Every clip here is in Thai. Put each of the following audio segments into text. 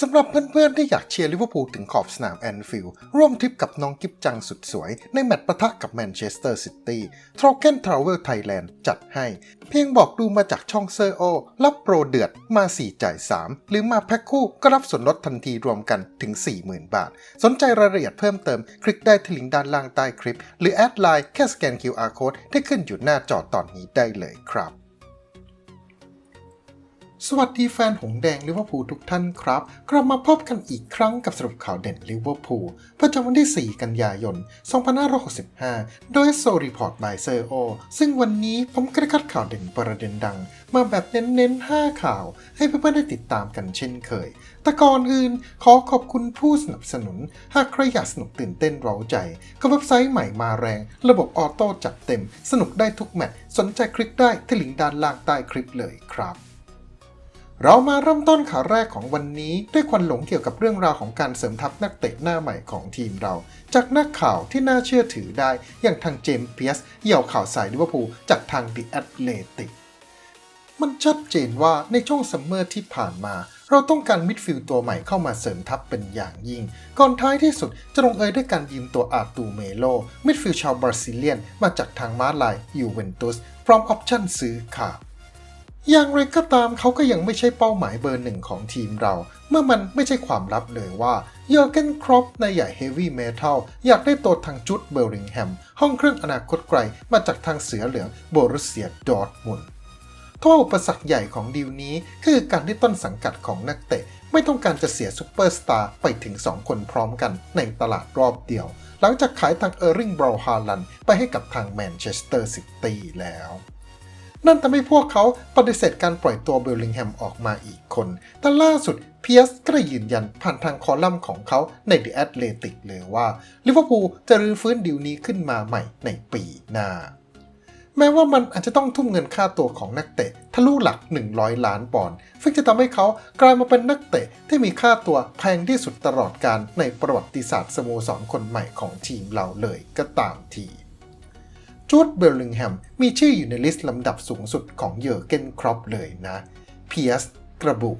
สำหรับเพื่อนๆ ที่อยากเชียร์ลิเวอร์พูลถึงขอบสนามแอนฟิลด์ร่วมทริปกับน้องกิฟจังสุดสวย ในแมตช์ปะทะกับแมนเชสเตอร์ซิตี้ทร o เกนทราเวลไทยแลนด์จัดให้ เพียงบอกดูมาจากช่องเซอร์โอรับโปรเดือดมา 4 จ่าย 3 หรือมาแพ็คคู่ก็รับส่วนลดทันทีรวมกันถึง 40,000 บาท สนใจรายละเอียดเพิ่มเติม คลิกได้ที่ลิงก์ด้านล่างใต้คลิป หรือแอดไลน์แค่สแกน QR Code ที่ขึ้นอยู่หน้าจอตอนนี้ได้เลยครับ สวัสดีแฟนหงแดงลิเวอร์พูลทุกท่านครับ กลับมาพบกันอีกครั้งกับสรุปข่าวเด่นลิเวอร์พูลประจำวันที่ 4 กันยายน 2565 โดยโซรีพอร์ตบายเซอร์โอซึ่งวันนี้ผมก็ได้คัดข่าวเด่นประเด็นดัง มาแบบเน้นๆ 5 ข่าว ให้เพื่อนๆได้ติดตามกันเช่นเคย แต่ก่อนอื่นขอขอบคุณผู้สนับสนุน หากใครอยากสนุกตื่นเต้นเร้าใจก็เว็บไซต์ใหม่มาแรง ระบบออโต้จัดเต็ม สนุกได้ทุกแมตช์สนใจคลิกได้ที่ลิงก์ด้านล่างใต้คลิปเลยครับ เรามาเริ่มต้นข่าวแรกของวันนี้ ด้วยควันหลงเกี่ยวกับเรื่องราวของการเสริมทัพนักเตะหน้าใหม่ของทีมเรา จากนักข่าวที่น่าเชื่อถือได้ อย่างทางเจมส์เปียสเหี่ยวข่าวสายลิเวอร์พูลจากทางดิแอตเลติกมันชัดเจนว่าในช่วงซัมเมอร์ที่ผ่านมา เราต้องการมิดฟิลด์ตัวใหม่เข้ามาเสริมทัพเป็นอย่างยิ่ง ก่อนท้ายที่สุดจะลงเอยด้วยการยืมตัวอาตูเมโล มิดฟิลด์ชาวบราซิเลียน มาจากทางม้าลายยูเวนตุสพร้อมออปชั่นซื้อขาด อย่างไรก็ตามเขาก็ยังไม่ใช่เป้าหมายเบอร์หนึ่งของทีมเรา เมื่อมันไม่ใช่ความลับเลยว่าเยอร์เกนครอปในใหญ่เฮฟวี่เมทัลอยากได้ตัวทางจุดเบลลิงแฮม ห้องเครื่องอนาคตไกลมาจากทางเสือเหลืองโบรุสเซียดอร์ทมุนทว่าอุปสรรคใหญ่ของดีลนี้คือการที่ต้นสังกัดของนักเตะ ไม่ต้องการจะเสียซูเปอร์สตาร์ไปถึง 2 คนพร้อมกันในตลาดรอบเดียว หลังจากขายทางเออร์ริงบราวฮาลันไปให้กับทางแมนเชสเตอร์ซิตี้แล้ว นั่นทำให้พวกเขาปฏิเสธการปล่อยตัวเบลลิงแฮมออกมาอีกคน แต่ล่าสุดเพียสก็ได้ยืนยันผ่านทางคอลัมน์ของเขาใน The Athletic เลยว่าลิเวอร์พูลจะรื้อฟื้นดีลนี้ขึ้นมาใหม่ในปีหน้า แม้ว่ามันอาจจะต้องทุ่มเงินค่าตัวของนักเตะทะลุหลัก 100 ล้านปอนด์ซึ่งจะทำให้เขากลายมาเป็นนักเตะที่มีค่าตัวแพงที่สุดตลอดการในประวัติศาสตร์สโมสรคนใหม่ของทีมเราเลยก็ตามที จูดเบลลิงแฮมมีชื่ออยู่ในลิสต์ลำดับสูงสุดของเยอร์เกนครอปเลยนะเพียสกระบุ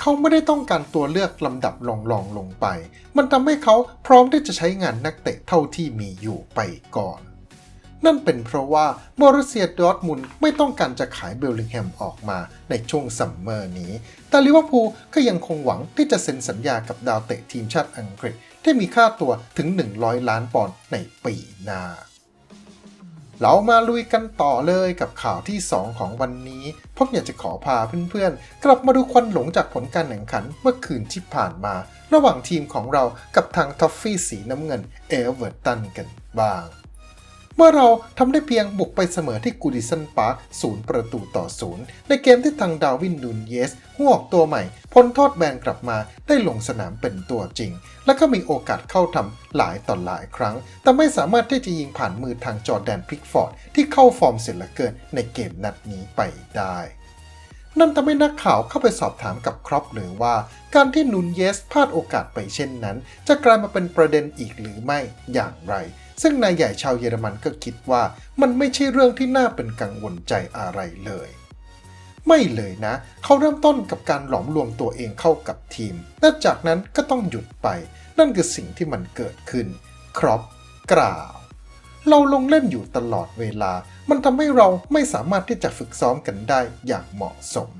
เขาไม่ได้ต้องการตัวเลือกลำดับรองๆลลงไป มันทำให้เขาพร้อมที่จะใช้งานนักเตะเท่าที่มีอยู่ไปก่อน นั่นเป็นเพราะว่าบอรุสเซียดอร์ทมุนไม่ต้องการจะขายเบลลิงแฮมออกมาในช่วงซัมเมอร์นี้ แต่ลิเวอร์พูลก็ยังคงหวังที่จะเซ็นสัญญากับดาวเตะทีมชาติอังกฤษ ที่มีค่าตัวถึง 100 ล้านปอนด์ในปีหน้า เรามาลุยกันต่อเลยกับข่าวที่ 2 ของวันนี้ผมอยากจะขอพาเพื่อนๆ กลับมาดูควันหลงจากผลการแข่งขันเมื่อคืนที่ผ่านมา ระหว่างทีมของเรากับทางทอฟฟี่สีน้ำเงินเอเวอร์ตันกันบ้าง เมื่อเราทำได้เพียงบุกไปเสมอที่กูดิสันปาร์คศูนย์ประตูต่อศูนย์ในเกมที่ทางดาวินดูนเยสหวออกตัวใหม่ พ้นโทษแบนกลับมาได้ลงสนามเป็นตัวจริง และก็มีโอกาสเข้าทำหลายต่อหลายครั้ง แต่ไม่สามารถที่จะยิงผ่านมือทางจอแดนพิกฟอร์ดที่เข้าฟอร์มเสร็จเหลือเกินในเกมนัดนี้ไปได้นั่นทำให้นักข่าวเข้าไปสอบถามกับครอปเลยว่า การที่นูนเยสพลาดโอกาสไปเช่นนั้น จะกลายมาเป็นประเด็นอีกหรือไม่อย่างไร ซึ่งนายใหญ่ชาวเยอรมันก็คิดว่ามันไม่ใช่เรื่องที่น่าเป็นกังวลใจอะไรเลย ไม่เลยนะ เขาเริ่มต้นกับการหลอมรวมตัวเองเข้ากับทีม และจากนั้นก็ต้องหยุดไป นั่นคือสิ่งที่มันเกิดขึ้น ครอปกล่าว เราลงเล่นอยู่ตลอดเวลา มันทำให้เราไม่สามารถที่จะฝึกซ้อมกันได้อย่างเหมาะสม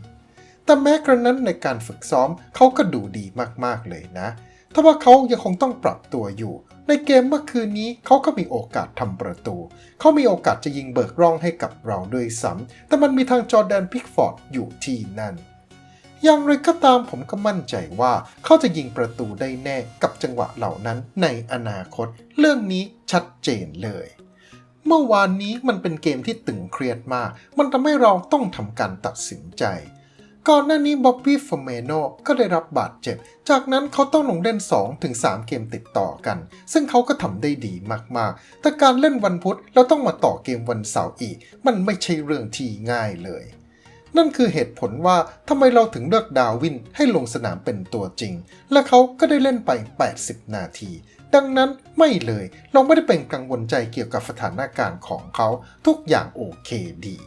แต่แม้กระนั้นในการฝึกซ้อมเขาก็ดูดีมากๆเลยนะถ้าว่าเขายังคงต้องปรับตัวอยู่ ในเกมเมื่อคืนนี้เขาก็มีโอกาสทำประตู เขามีโอกาสจะยิงเบิกร่องให้กับเราด้วยซ้ำแต่มันมีทางจอร์แดนพิกฟอร์ดอยู่ที่นั่น อย่างไรก็ตามผมก็มั่นใจว่าเขาจะยิงประตูได้แน่กับจังหวะเหล่านั้นในอนาคต เรื่องนี้ชัดเจนเลย เมื่อวานนี้มันเป็นเกมที่ตึงเครียดมาก มันทำให้เราต้องทำการตัดสินใจ ก่อนหน้านี้บ๊อบบี้ฟอร์เมโนก็ได้รับบาดเจ็บ จากนั้นเขาต้องลงเล่น 2-3 เกมติดต่อกัน ซึ่งเขาก็ทำได้ดีมากๆ แต่การเล่นวันพุธแล้วต้องมาต่อเกมวันเสาร์อีก มันไม่ใช่เรื่องที่ง่ายเลย นั่นคือเหตุผลว่าทำไมเราถึงเลือกดาวินให้ลงสนามเป็นตัวจริง และเขาก็ได้เล่นไป 80 นาที ดังนั้นไม่เลย เราไม่ได้เป็นกังวลใจเกี่ยวกับสถานการณ์ของเขา ทุกอย่างโอเคดี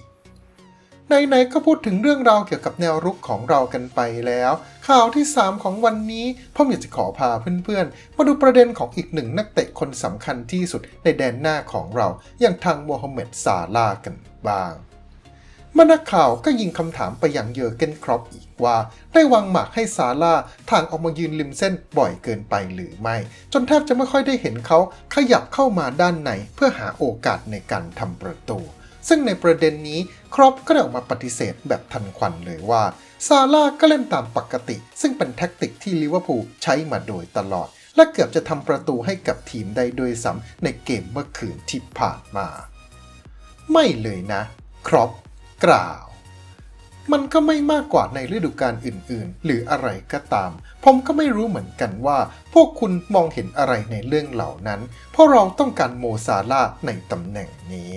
ไหนๆก็พูดถึงเรื่องราวเกี่ยวกับแนวรุกของเรากันไปแล้ว ข่าวที่ 3 ของวันนี้พ่ออยากจะขอพาเพื่อนๆ มาดูประเด็นของอีกหนึ่งนักเตะคนสำคัญที่สุดในแดนหน้าของเรา อย่างทางโมฮัมเหม็ดซาลาห์กันบ้างมานักข่าวก็ยิงคำถามไปยังเยอร์เกนครอปอีกว่า ได้วางหมากให้ซาลาห์ทางออกมายืนริมเส้นบ่อยเกินไปหรือไม่ จนแทบจะไม่ค่อยได้เห็นเขาขยับเข้ามาด้านในเพื่อหาโอกาสในการทำประตู ซึ่งในประเด็นนี้ครอปก็ได้ออกมาปฏิเสธแบบทันควันเลยว่า ซาร่าก็เล่นตามปกติ ซึ่งเป็นแท็กติกที่ลิเวอร์พูลใช้มาโดยตลอด และเกือบจะทำประตูให้กับทีมได้ด้วยซ้ำในเกมเมื่อคืนที่ผ่านมา ไม่เลยนะ ครอปกล่าวมันก็ไม่มากกว่าในฤดูกาลอื่นๆ หรืออะไรก็ตาม ผมก็ไม่รู้เหมือนกันว่า พวกคุณมองเห็นอะไรในเรื่องเหล่านั้น เพราะเราต้องการโมซาร่าในตำแหน่งนี้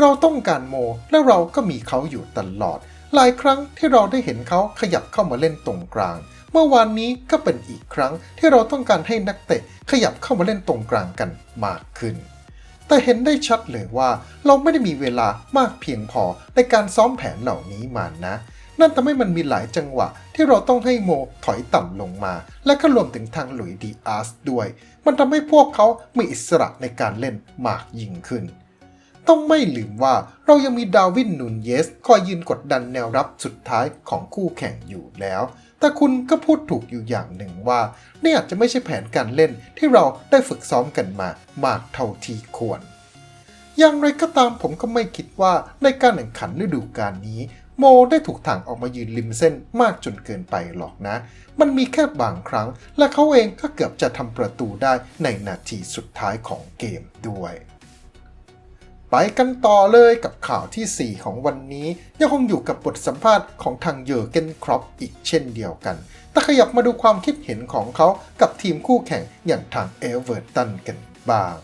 เราต้องการโม และเราก็มีเขาอยู่ตลอด หลายครั้งที่เราได้เห็นเขาขยับเข้ามาเล่นตรงกลาง เมื่อวานนี้ก็เป็นอีกครั้งที่เราต้องการให้นักเตะขยับเข้ามาเล่นตรงกลางกันมากขึ้น แต่เห็นได้ชัดเลยว่าเราไม่ได้มีเวลามากเพียงพอในการซ้อมแผนเหล่านี้มานะนั่นทำให้มันมีหลายจังหวะที่เราต้องให้โมถอยต่ำลงมา และก็รวมถึงทางหลุยดีอาร์สด้วย มันทำให้พวกเขามีอิสระในการเล่นมากยิ่งขึ้น ต้องไม่ลืมว่าเรายังมีดาวินนูนเยสคอยยืนกดดันแนวรับสุดท้ายของคู่แข่งอยู่แล้ว แต่คุณก็พูดถูกอยู่อย่างหนึ่งว่านี่อาจจะไม่ใช่แผนการเล่นที่เราได้ฝึกซ้อมกันมามากเท่าที่ควร อย่างไรก็ตามผมก็ไม่คิดว่าในการแข่งขันฤดูกาลนี้โมได้ถูกถังออกมายืนริมเส้นมากจนเกินไปหรอกนะ มันมีแค่บางครั้ง และเขาเองก็เกือบจะทำประตูได้ในนาทีสุดท้ายของเกมด้วย ไปกันต่อเลยกับข่าวทีสี่ 4 ของวันนี้ ยังคงอยู่กับบทสัมภาษณ์ของทางเยอร์เกนครอปอีกเช่นเดียวกัน แต่ขยับมาดูความคิดเห็นของเขากับทีมคู่แข่งอย่างทางเอเวอร์ตันกันบ้าง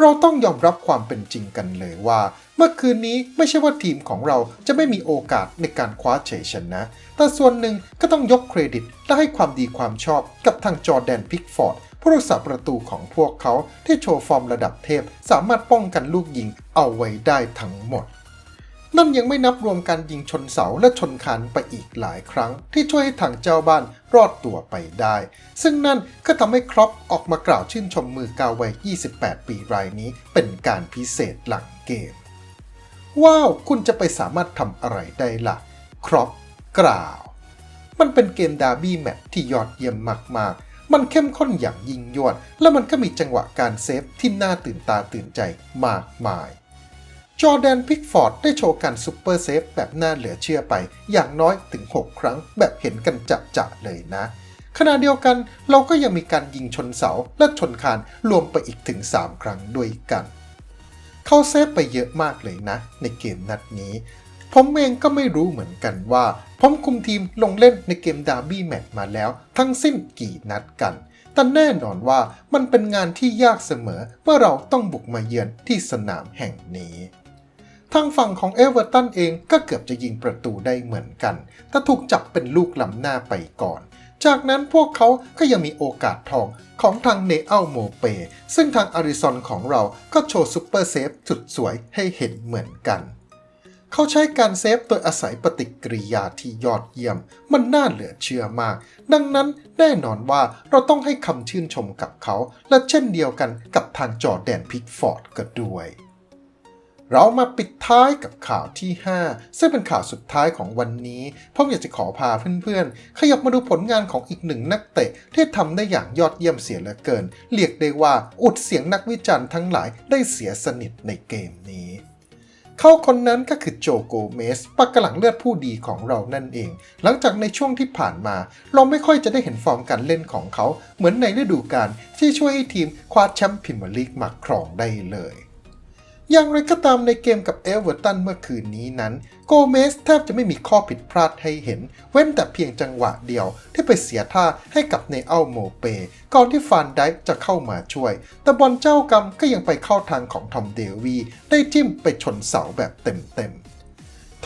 เราต้องยอมรับความเป็นจริงกันเลยว่า เมื่อคืนนี้ไม่ใช่ว่าทีมของเราจะไม่มีโอกาสในการคว้าชัยชนะ แต่ส่วนหนึ่งก็ต้องยกเครดิตและให้ความดีความชอบกับทางจอร์แดนพิกฟอร์ด ผู้รักษาประตูของพวกเขาที่โชว์ฟอร์มระดับเทพ สามารถป้องกันลูกยิงเอาไว้ได้ทั้งหมด นั่นยังไม่นับรวมการยิงชนเสาและชนคานไปอีกหลายครั้ง ที่ช่วยให้ทางเจ้าบ้านรอดตัวไปได้ ซึ่งนั่นก็ทำให้ครอปออกมากล่าวชื่นชมมือกาววัย 28 ปีรายนี้เป็นการพิเศษหลังเกม ว้าว คุณจะไปสามารถทำอะไรได้ล่ะ ครอปกล่าว มันเป็นเกมดาร์บี้แมตที่ยอดเยี่ยมมากๆ มันเข้มข้นอย่างยิ่งยวด และมันก็มีจังหวะการเซฟที่น่าตื่นตาตื่นใจมากมาย จอแดนพิกฟอร์ดได้โชว์การซุปเปอร์เซฟแบบน่าเหลือเชื่อไปอย่างน้อยถึง 6 ครั้งแบบเห็นกันจับจะเลยนะ ขณะเดียวกันเราก็ยังมีการยิงชนเสาและชนคานรวมไปอีกถึง 3 ครั้งด้วยกันเขาเซฟไปเยอะมากเลยนะ ในเกมนัดนี้ ผมเองก็ไม่รู้เหมือนกันว่า ผมคุมทีมลงเล่นในเกมดาร์บี้แมตช์มาแล้ว ทั้งสิ้นกี่นัดกัน แต่แน่นอนว่ามันเป็นงานที่ยากเสมอเมื่อเราต้องบุกมาเยือนที่สนามแห่งนี้ทางฝั่งของเอเวอร์ตันเองก็เกือบจะยิงประตูได้เหมือนกัน แต่ถูกจับเป็นลูกล้ำหน้าไปก่อน จากนั้นพวกเขาก็ยังมีโอกาสทองของทางเนอัลโมเป ซึ่งทางอาริซอนของเราก็โชว์ซุปเปอร์เซฟสุดสวยให้เห็นเหมือนกัน เขาใช้การเซฟโดยอาศัยปฏิกิริยาที่ยอดเยี่ยม มันน่าเหลือเชื่อมาก ดังนั้นแน่นอนว่าเราต้องให้คำชื่นชมกับเขา และเช่นเดียวกันกับทางจอแดนพิกฟอร์ดก็ด้วยเรามาปิดท้ายกับข่าวที่ 5 ซึ่งเป็นข่าวสุดท้ายของวันนี้ผมอยากจะขอพาเพื่อนๆ ขยับมาดูผลงานของอีกหนึ่งนักเตะที่ทำได้อย่างยอดเยี่ยมเสียเหลือเกิน เรียกได้ว่าอุดเสียงนักวิจารณ์ทั้งหลายได้เสียสนิทในเกมนี้ เขาคนนั้นก็คือโจโกเมสปากกระหลังเลือดผู้ดีของเรานั่นเอง หลังจากในช่วงที่ผ่านมา เราไม่ค่อยจะได้เห็นฟอร์มการเล่นของเขา เหมือนในฤดูกาลที่ช่วยให้ทีมคว้าแชมป์พรีเมียร์ลีกมาครองได้เลย อย่างไรก็ตามในเกมกับเอเวอร์ตันเมื่อคืนนี้นั้น โกเมสแทบจะไม่มีข้อผิดพลาดให้เห็น เว้นแต่เพียงจังหวะเดียวที่ไปเสียท่าให้กับเนอัลโมเป ก่อนที่ฟานไดจะเข้ามาช่วย แต่บอลเจ้ากรรมก็ยังไปเข้าทางของทอมเดวีได้จิ้มไปชนเสาแบบเต็มๆ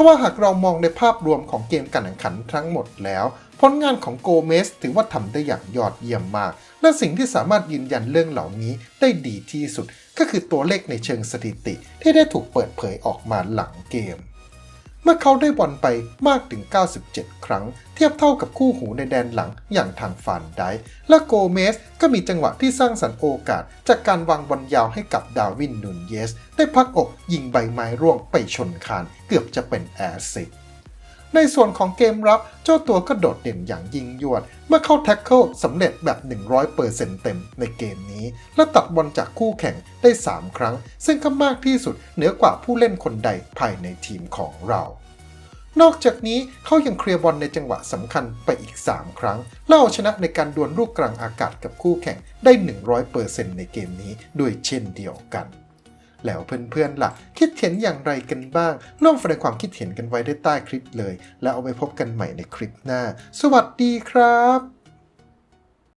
ทว่าหากเรามองในภาพรวมของเกมการแข่งขันทั้งหมดแล้ว ผลงานของโกเมสถือว่าทำได้อย่างยอดเยี่ยมมาก และสิ่งที่สามารถยืนยันเรื่องเหล่านี้ได้ดีที่สุด ก็คือตัวเลขในเชิงสถิติที่ได้ถูกเปิดเผยออกมาหลังเกม เมื่อเขาได้บอลไปมากถึง 97 ครั้ง เทียบเท่ากับคู่หูในแดนหลังอย่างทางฟานไดและโกเมสก็มีจังหวะที่สร้างสรรค์โอกาส จากการวางบอลยาวให้กับดาวินนูนเยส ได้พักอกยิงใบไม้ร่วงไปชนคานเกือบจะเป็นแอสซิด ในส่วนของเกมรับเจ้าตัวก็โดดเด่นอย่างยิ่งยวด เมื่อเข้าแท็กเกิลสำเร็จแบบ 100%เต็มในเกมนี้ และตัดบอลจากคู่แข่งได้ 3 ครั้ง ซึ่งก็มากที่สุดเหนือกว่าผู้เล่นคนใดภายในทีมของเรานอกจากนี้เขายังเคลียร์บอลในจังหวะสำคัญไปอีก 3 ครั้งและเอาชนะในการดวลลูกกลางอากาศกับคู่แข่งได้ 100%ในเกมนี้ด้วยเช่นเดียวกัน แล้วเพื่อนๆล่ะ คิดเห็นอย่างไรกันบ้าง ร่วมแสดงความคิดเห็นกันไว้ได้ใต้คลิปเลย แล้วเอาไปพบกันใหม่ในคลิปหน้า สวัสดีครับ